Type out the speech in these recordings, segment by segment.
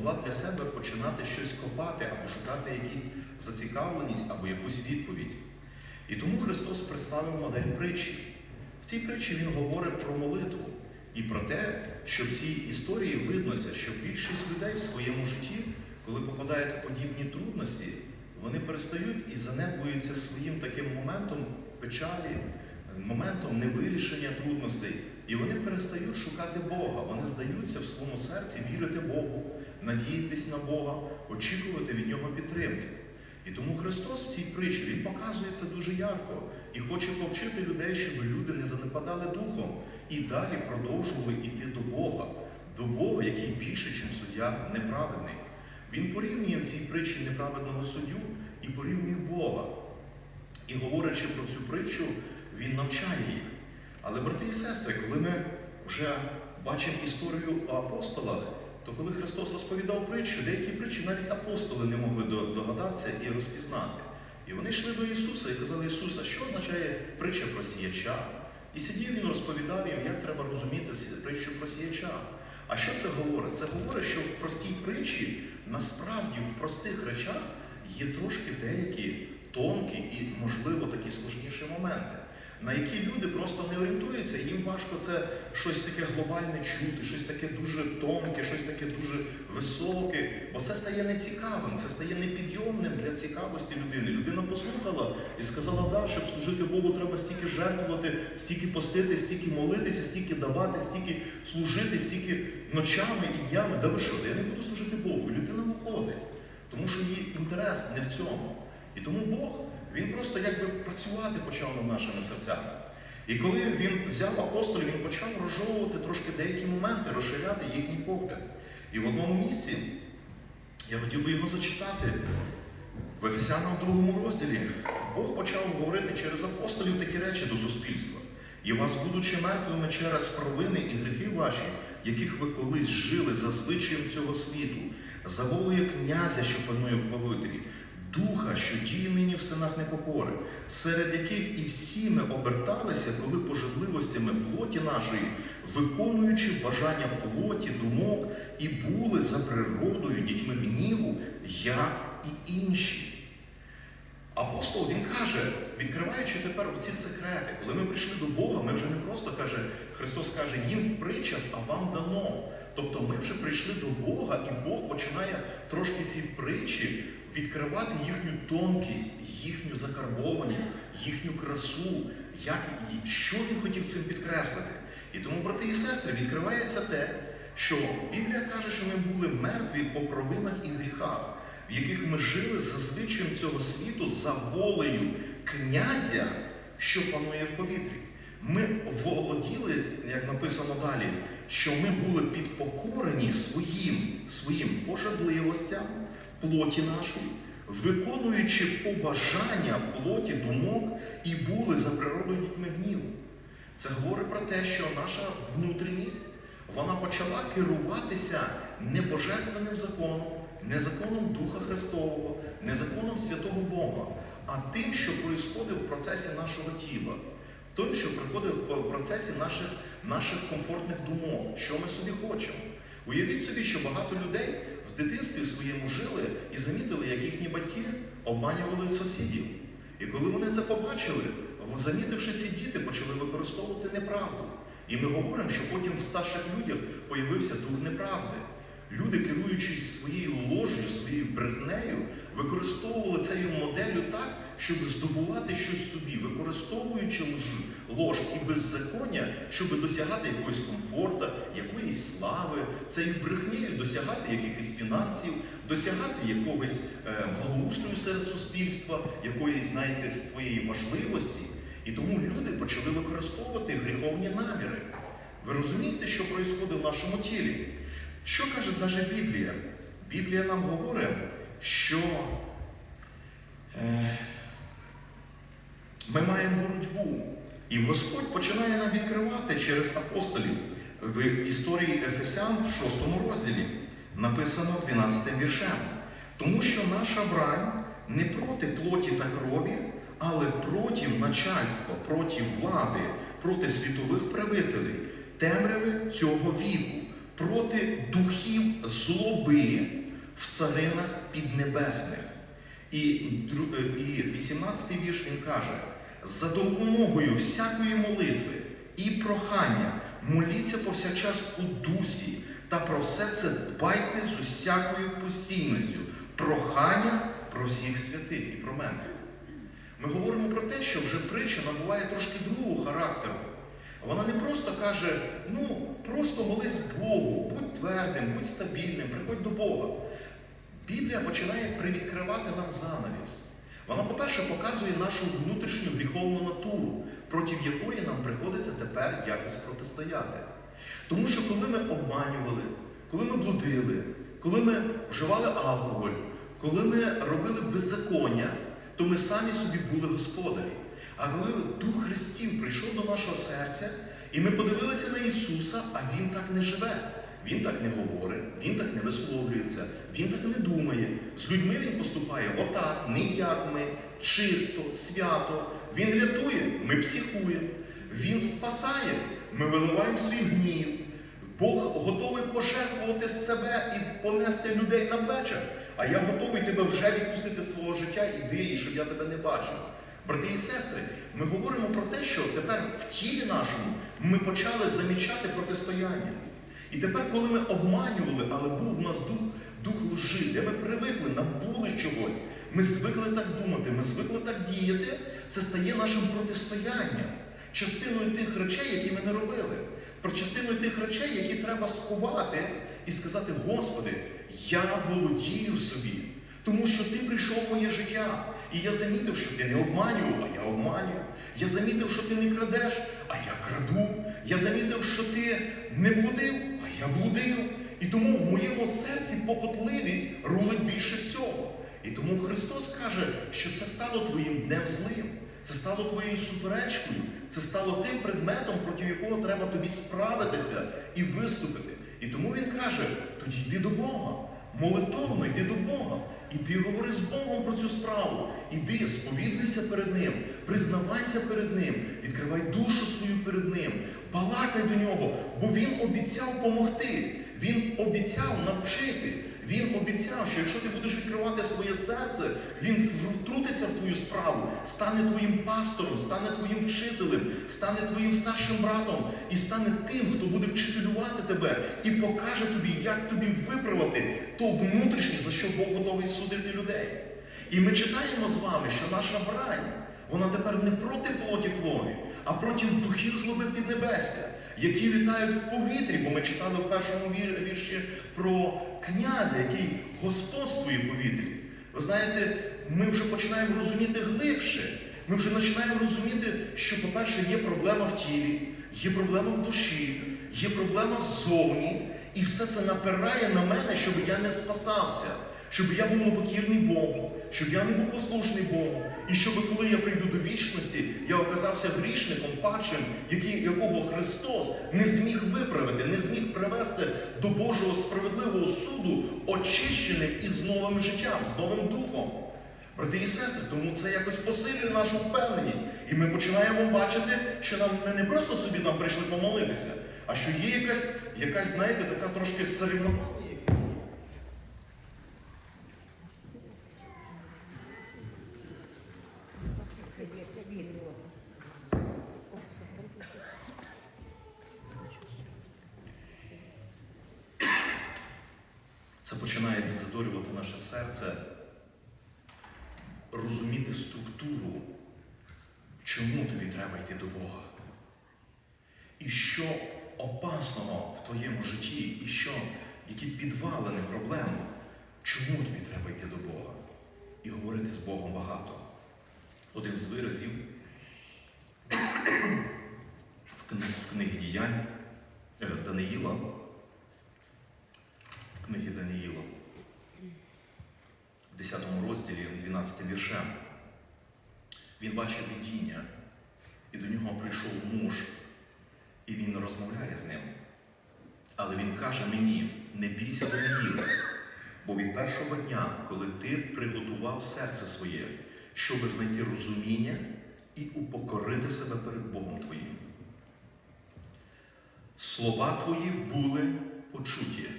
могла для себе починати щось копати або шукати якісь зацікавленість або якусь відповідь. І тому Христос представив модель притчі. В цій притчі Він говорить про молитву і про те, що в цій історії виднося, що більшість людей в своєму житті, коли попадають в подібні трудності, вони перестають і занедбуються своїм таким моментом печалі, моментом невирішення трудностей. І вони перестають шукати Бога. Вони здаються в своєму серці вірити Богу, надіятись на Бога, очікувати від Нього підтримки. І тому Христос в цій притчі Він це дуже ярко і хоче повчити людей, щоб люди не занепадали духом і далі продовжували йти до Бога, до Бога, який більше, ніж суддя неправедний. Він порівнює в цій притчі неправедного суддю і порівнює Бога. І говорячи про цю притчу, він навчає їх. Але, брати і сестри, коли ми вже бачимо історію у апостолах, то коли Христос розповідав притчу, деякі притчі навіть апостоли не могли догадатися і розпізнати. І вони йшли до Ісуса і казали, Ісуса, що означає притча про сіяча? І сидів він, розповідав їм, як треба розуміти притчу про сіяча. А що це говорить? Це говорить, що в простій притчі насправді в простих речах є трошки деякі тонкі і, можливо, такі сложніші моменти, на які люди просто не орієнтуються, їм важко це щось таке глобальне чути, щось таке дуже тонке, щось таке дуже високе, бо це стає нецікавим, це стає непідйомним для цікавості людини. Людина послухала і сказала, да, щоб служити Богу, треба стільки жертвувати, стільки постити, стільки молитися, стільки давати, стільки служити, стільки ночами і днями. Да ви що, я не буду служити Богу. Людина уходить, тому що її інтерес не в цьому. І тому Бог, він просто якби працювати почав над нашими серцями. І коли він взяв апостолів, він почав розжовувати трошки деякі моменти, розширяти їхній погляд. І в одному місці я хотів би його зачитати. В Ефесянам другому розділі Бог почав говорити через апостолів такі речі до суспільства. І вас, будучи мертвими через провини і гріхи ваші, яких ви колись жили за звичаєм цього світу, за волею князя, що панує в повітрі, духа, що діє нині в синах непокори, серед яких і всі ми оберталися, коли пожадливостями плоті нашої, виконуючи бажання плоті, думок, і були за природою дітьми гніву, як і інші. Апостол він каже, відкриваючи тепер ці секрети, коли ми прийшли до Бога, ми вже не просто каже, Христос каже, їм в притчах, а вам дано. Тобто ми вже прийшли до Бога, і Бог починає трошки ці притчі відкривати їхню тонкість, їхню закарбованість, їхню красу, як, що він хотів цим підкреслити. І тому, брати і сестри, відкривається те, що Біблія каже, що ми були мертві по провинах і гріхах в яких ми жили за звичаєм цього світу, за волею князя, що панує в повітрі. Ми володіли, як написано далі, що ми були підпокорені своїм, своїм пожадливостям, плоті нашої, виконуючи побажання плоті думок і були за природою дітьми гніву. Це говорить про те, що наша внутрішність вона почала керуватися не божественним законом, не законом Духа Христового, не законом Святого Бога, а тим, що проїсходив в процесі нашого тіла, тим, що приходив в процесі наших, наших комфортних думок, що ми собі хочемо. Уявіть собі, що багато людей в дитинстві своєму жили і замітили, як їхні батьки обманювали сусідів. І коли вони це побачили, замітивши ці діти, почали використовувати неправду. І ми говоримо, що потім в старших людях появився дух неправди. Люди, керуючись своєю ложею, своєю брехнею, використовували цією моделлю так, щоб здобувати щось собі, використовуючи лож і беззаконня, щоб досягати якогось комфорту, якоїсь слави, цією брехнею досягати якихось фінансів, досягати якогось е, благоустрою серед суспільства, якоїсь, знаєте, своєї важливості. І тому люди почали використовувати гріховні наміри. Ви розумієте, що відбувається в нашому тілі? Що каже навіть Біблія? Біблія нам говорить, що е, ми маємо боротьбу. І Господь починає нам відкривати через апостолів в історії Ефесян в 6 розділі, написано 12 віршем. Тому що наша брань не проти плоті та крові, але проти начальства, проти влади, проти світових правителів, темряви цього віку, проти духів злоби в царинах піднебесних. І, е, і 18 вірш він каже: за допомогою всякої молитви і прохання моліться повсякчас у дусі, та про все це дбайте з усякою постійністю, прохання про всіх святих і про мене. Ми говоримо про те, що вже притча набуває трошки другого характеру. Вона не просто каже, ну просто молись Богу, будь твердим, будь стабільним, приходь до Бога. Біблія починає привідкривати нам занавіс. Вона, по-перше, показує нашу внутрішню гріховну натуру, проти якої нам приходиться тепер якось протистояти. Тому що коли ми обманювали, коли ми блудили, коли ми вживали алкоголь, коли ми робили беззаконня, то ми самі собі були господарі. А коли Дух Христів прийшов до нашого серця, і ми подивилися на Ісуса, а Він так не живе. Він так не говорить, він так не висловлюється, він так не думає. З людьми він поступає отак, не як ми, чисто, свято. Він рятує, ми психуємо. Він спасає, ми виливаємо свій гнів. Бог готовий пожертвувати себе і понести людей на плечах. А я готовий тебе вже відпустити з свого життя, іди, і щоб я тебе не бачив. Брати і сестри, ми говоримо про те, що тепер в тілі нашому ми почали замічати протистояння. І тепер, коли ми обманювали, але був в нас дух, дух лжи, де ми привикли, набули чогось, ми звикли так думати, ми звикли так діяти, це стає нашим протистоянням, частиною тих речей, які ми не робили, про частиною тих речей, які треба сховати і сказати: Господи, я володію собі. Тому що ти прийшов в моє життя, і я замітив, що ти не обманював, а я обманюю. Я замітив, що ти не крадеш, а я краду. Я замітив, що ти не блудив, а я блудив. І тому в моєму серці похотливість рулить більше всього. І тому Христос каже, що це стало твоїм днем злим, це стало твоєю суперечкою, це стало тим предметом, проти якого треба тобі справитися і виступити. І тому Він каже: тоді йди до Бога. Молитовно йди до Бога. Іди говори з Богом про цю справу. Іди, сповідуйся перед Ним, признавайся перед Ним, відкривай душу свою перед Ним, балакай до нього, бо Він обіцяв помогти, Він обіцяв навчити. Він обіцяв, що якщо ти будеш відкривати своє серце, він втрутиться в твою справу, стане твоїм пастором, стане твоїм вчителем, стане твоїм старшим братом і стане тим, хто буде вчителювати тебе і покаже тобі, як тобі виправити то внутрішнє, за що Бог готовий судити людей. І ми читаємо з вами, що наша брань, вона тепер не проти плоті крові, а проти духів злоби піднебесся, які вітають в повітрі, бо ми читали в першому вірші про князя, який господствує в повітрі. Ви знаєте, ми вже починаємо розуміти глибше. Ми вже починаємо розуміти, що, по-перше, є проблема в тілі, є проблема в душі, є проблема ззовні, і все це напирає на мене, щоб я не спасався, щоб я був непокірний Богу, щоб я не був послушний Богу, і щоб коли я прийду до вічності, я оказався грішником, падшим, якого Христос не зміг виправити, не зміг привести до Божого справедливого суду, очищеним і з новим життям, з новим духом. Брати і сестри, тому це якось посилює нашу впевненість. І ми починаємо бачити, що нам ми не просто собі там прийшли помолитися, а що є якась, якась знаєте, така трошки сорівнова. Це починає підзадорювати наше серце, розуміти структуру, чому тобі треба йти до Бога. І що опасного в твоєму житті, і що, які підвалини проблем, чому тобі треба йти до Бога і говорити з Богом багато. Один з виразів в книгі діянь е, Даниїла, в книгі Даниїла, в 10 розділі, 12 віршем, він бачить видіння, і до нього прийшов муж, і він розмовляє з ним. Але він каже мені: не бійся Даниїла, бо від першого дня, коли ти приготував серце своє, щоб знайти розуміння і упокорити себе перед Богом твоїм. Слова твої були почуті.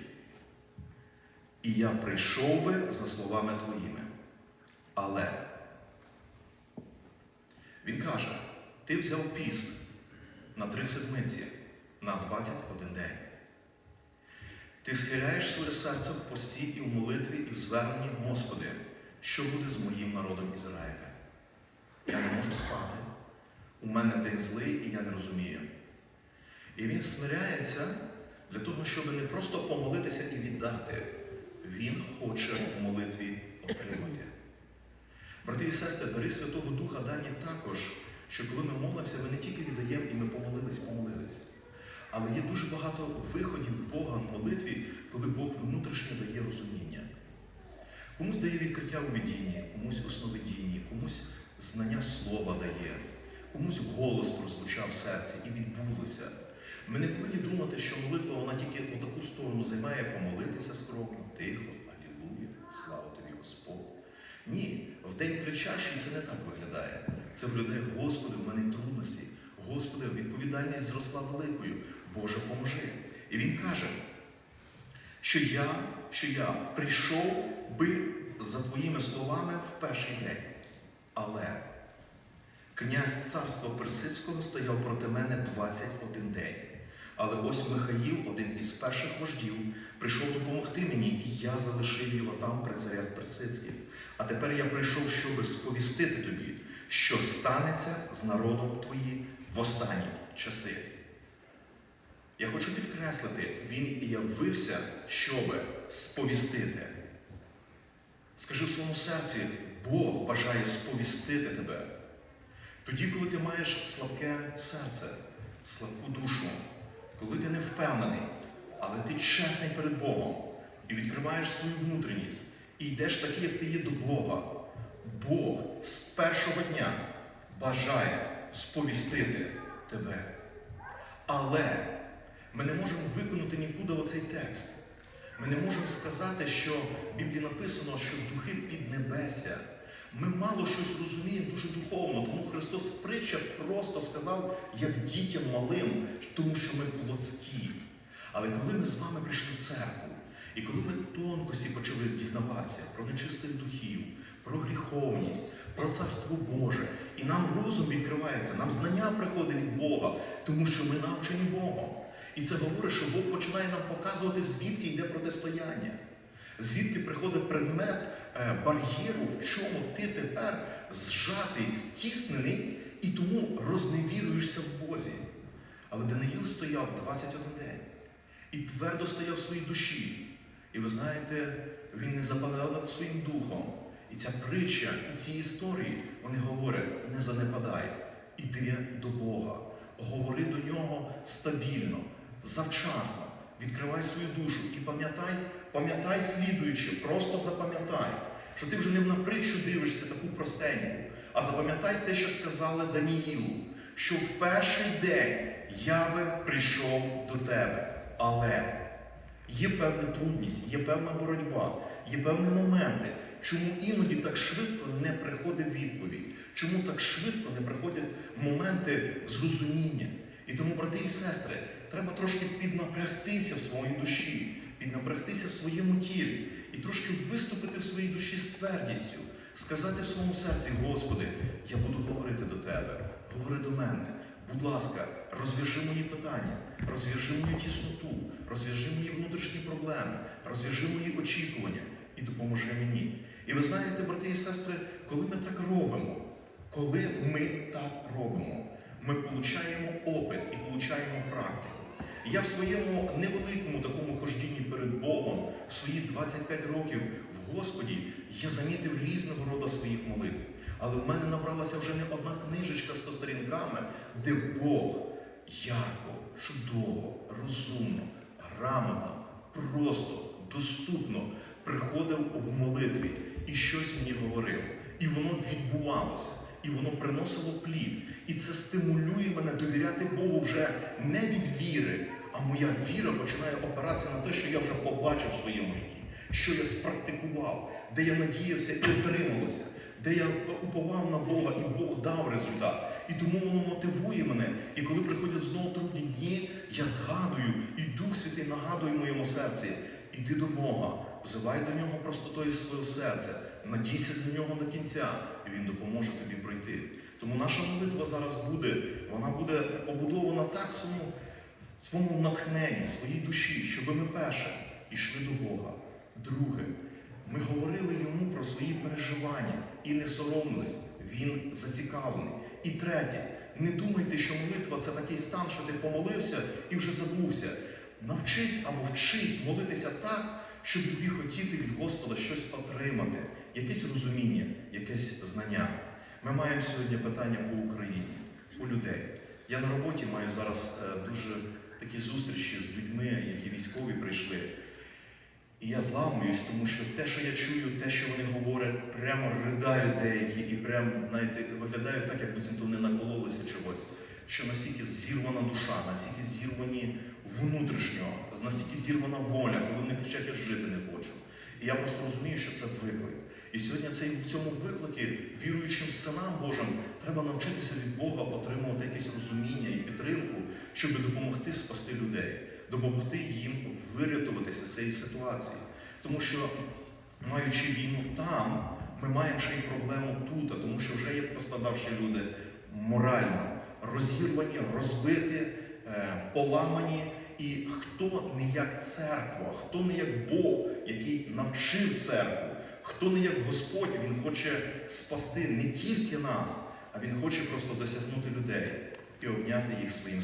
І я прийшов би за словами твоїми. Але він каже: ти взяв піст на три седмиці, на 21 день. Ти схиляєш своє серце в пості і в молитві, і в зверненні, Господи, що буде з моїм народом Ізраїля? Я не можу спати. У мене день злий, і я не розумію. І він смиряється для того, щоб не просто помолитися і віддати. Він хоче в молитві отримати. Брати і сестри, дари Святого Духа дані також, що коли ми молимося, ми не тільки віддаємо і ми помолились, помолились. Але є дуже багато виходів Бога в молитві, коли Бог внутрішньо дає розуміння. Комусь дає відкриття у видінні, комусь у сновидінні, комусь знання слова дає, комусь голос прозвучав в серці і відбулося. Ми не повинні думати, що молитва вона тільки у таку сторону займає помолитися скромно, тихо, алілуя, слава тобі, Господь. Ні, в день кричащий це не так виглядає. Це виглядає, Господи, в мене трудності. Господи, відповідальність зросла великою. Боже, поможи. І він каже, що я, що я прийшов би за твоїми словами в перший день. Але князь царства Персидського стояв проти мене 21 день. Але ось Михаїл, один із перших вождів, прийшов допомогти мені, і я залишив його там при царях персидських. А тепер я прийшов, щоб сповістити тобі, що станеться з народом твоїм в останні часи. Я хочу підкреслити, він і явився, щоб сповістити. Скажи в своєму серці, Бог бажає сповістити тебе. Тоді, коли ти маєш слабке серце, слабку душу, коли ти не впевнений, але ти чесний перед Богом і відкриваєш свою внутрішність, і йдеш такий, як ти є до Бога, Бог з першого дня бажає сповістити тебе. Але ми не можемо виконати нікуди оцей текст. Ми не можемо сказати, що в Біблії написано, що духи піднебесся. Ми мало щось розуміємо дуже духовно, тому Христос в притчах просто сказав, як дітям малим, тому що ми плотські. Але коли ми з вами прийшли в церкву, і коли ми тонкості почали дізнаватися про нечистих духів, про гріховність, про царство Боже, і нам розум відкривається, нам знання приходить від Бога, тому що ми навчені Богом. І це говорить, що Бог починає нам показувати, звідки йде протистояння. Звідки приходить предмет е, бар'єру, в чому ти тепер зжатий, стіснений і тому розневіруєшся в Бозі. Але Даниїл стояв 21 день і твердо стояв в своїй душі. І ви знаєте, він не забагав своїм духом. І ця притча, і ці історії, вони говорять: не занепадай, іди до Бога, говори до нього стабільно, завчасно. Відкривай свою душу і пам'ятай, пам'ятай слідуючи, просто запам'ятай, що ти вже не на притчу дивишся таку простеньку, а запам'ятай те, що сказали Даніїлу, що в перший день я би прийшов до тебе. Але є певна трудність, є певна боротьба, є певні моменти, чому іноді так швидко не приходить відповідь, чому так швидко не приходять моменти зрозуміння. І тому, брати і сестри, треба трошки піднапрягтися в своїй душі, піднапрягтися в своєму тілі і трошки виступити в своїй душі з твердістю, сказати в своєму серці, Господи, я буду говорити до Тебе, говори до мене. Будь ласка, розв'яжи мої питання, розв'яжи мою тісноту, розв'яжи мої внутрішні проблеми, розв'яжи мої очікування і допоможи мені. І ви знаєте, брати і сестри, коли ми так робимо, коли ми так робимо, ми получаємо опит і получаємо практику. Я в своєму невеликому такому хождінні перед Богом, в свої 25 років в Господі, я замітив різного роду своїх молитв. Але в мене набралася вже не одна книжечка з сто сторінками, де Бог ярко, чудово, розумно, грамотно, просто, доступно приходив в молитві і щось мені говорив. І воно відбувалося, і воно приносило плід. І це стимулює мене довіряти Богу вже не від віри, а моя віра починає опиратися на те, що я вже побачив в своєму житті, що я спрактикував, де я надіявся і отрималося, де я уповав на Бога, і Бог дав результат. І тому воно мотивує мене. І коли приходять знову трудні дні, я згадую, і Дух Святий нагадує моєму серці. Іди до Бога, взивай до нього простотою свого серця, надійся з нього до кінця, і Він допоможе тобі пройти. Тому наша молитва зараз буде, вона буде побудована так в своєму, своєму натхненні, своїй душі, щоб ми перше йшли до Бога. Друге, ми говорили йому про свої переживання і не соромились. Він зацікавлений. І третє, не думайте, що молитва це такий стан, що ти помолився і вже забувся. Навчись або вчись молитися так, щоб тобі хотіти від Господа щось отримати, якесь розуміння, якесь знання. Ми маємо сьогодні питання по Україні, по людей. Я на роботі маю зараз е, дуже такі зустрічі з людьми, які військові прийшли. І я зламуюсь, тому що те, що я чую, те, що вони говорять, прямо ридають деякі, і прямо, знаєте, виглядають так, як буцімто вони накололися чогось. Що настільки зірвана душа, настільки зірвані внутрішньо, настільки зірвана воля, коли вони кричать, я жити не хочу. І я просто розумію, що це виклик. І сьогодні цей, в цьому викликі, віруючим синам Божим, треба навчитися від Бога отримувати якесь розуміння і щоб допомогти спасти людей, допомогти їм вирятуватися з цієї ситуації. Тому що, маючи війну там, ми маємо ще й проблему тут, тому що вже є пострадавші люди морально розірвані, розбиті, е, поламані. І хто не як церква, хто не як Бог, який навчив церкву, хто не як Господь, Він хоче спасти не тільки нас, а Він хоче просто досягнути людей і обняти їх своїм